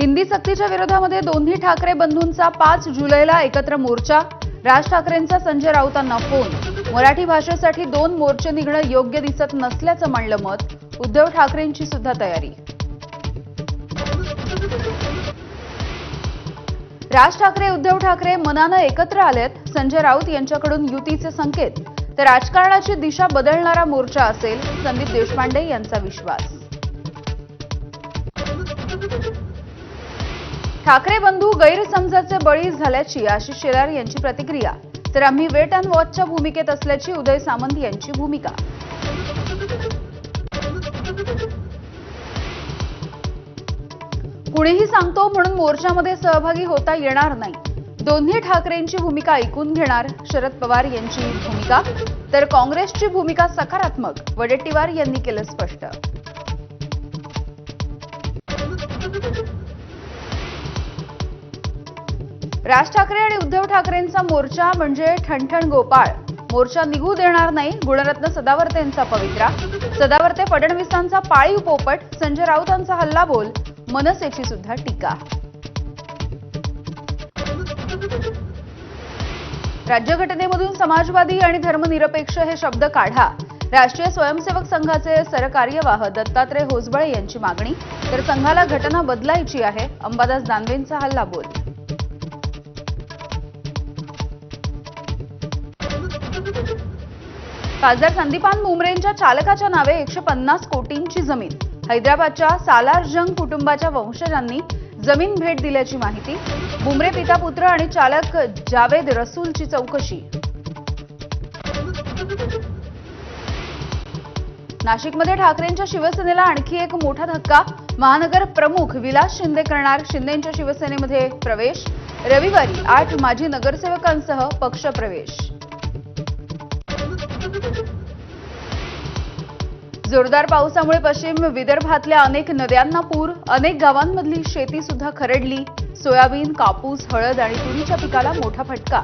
हिंदी सक्तीच्या विरोधामध्ये दोन्ही ठाकरे बंधूंचा पाच जुलैला एकत्र मोर्चा. राज ठाकरेंचा संजय राऊतांना फोन. मराठी भाषेसाठी दोन मोर्चे निघणं योग्य दिसत नसल्याचं मांडलं मत. उद्धव ठाकरेंची सुद्धा तयारी. राज ठाकरे उद्धव ठाकरे मनानं एकत्र आलेत. संजय राऊत यांच्याकडून युतीचे संकेत. तर राजकारणाची दिशा बदलणारा मोर्चा असेल संदीप देशपांडे यांचा विश्वास. ठाकरे बंधू गैरसमजाचे बळी झाल्याची आशिष शेलार यांची प्रतिक्रिया. तर आम्ही वेट अँड वॉचच्या भूमिकेत असल्याची उदय सामंत यांची भूमिका. कुणीही सांगतो म्हणून मोर्चामध्ये सहभागी होता येणार नाही. दोन्ही ठाकरेंची भूमिका ऐकून घेणार शरद पवार यांची भूमिका. तर काँग्रेसची भूमिका सकारात्मक वडेट्टीवार यांनी केलं स्पष्ट. राज ठाकरे आणि उद्धव ठाकरेंचा मोर्चा म्हणजे ठणठण गोपाळ. मोर्चा निघू देणार नाही गुणरत्न सदावर्तेंचा पवित्रा. सदावर्ते फडणवीसांचा पाळीव पोपट संजय राऊतांचा हल्ला बोल मनसेची सुद्धा टीका. राज्यघटनेमधून समाजवादी आणि धर्मनिरपेक्ष हे शब्द काढा. राष्ट्रीय स्वयंसेवक संघाचे सरकार्यवाह दत्तात्रय होसबळे यांची मागणी. तर संघाला घटना बदलायची आहे अंबादास दानवेंचा हल्ला खासदार संदीपान मुमरेंच्या चालकाच्या नावे एकशे पन्नास कोटींची जमीन. हैदराबादच्या सालार जंग कुटुंबाच्या वंशजांनी जमीन भेट दिल्याची माहिती. बुमरे पिता पुत्र आणि चालक जावेद रसूलची चौकशी. नाशिकमध्ये ठाकरेंच्या शिवसेनेला आणखी एक मोठा धक्का. महानगर प्रमुख विलास शिंदे करणार. शिंदेंच्या शिवसेनेमध्ये प्रवेश. रविवारी आठ माजी नगरसेवकांसह पक्ष जोरदार पावसामुळे पश्चिम विदर्भातल्या अनेक नद्यांना पूर अनेक गावांमधली शेती सुद्धा खरडली. सोयाबीन कापूस हळद आणि तुरीच्या पिकाला मोठा फटका.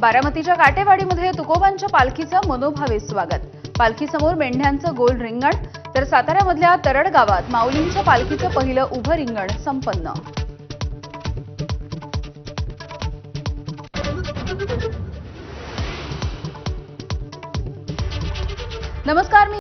बारामतीच्या काटेवाडीमध्ये तुकोबांच्या पालखीचं मनोभावे स्वागत. पालखीसमोर मेंढ्यांचं गोल रिंगण तर साताऱ्यामधल्या तरड गावात माऊलींच्या पालखीचं पहिलं उभं रिंगण संपन्न. नमस्कार मी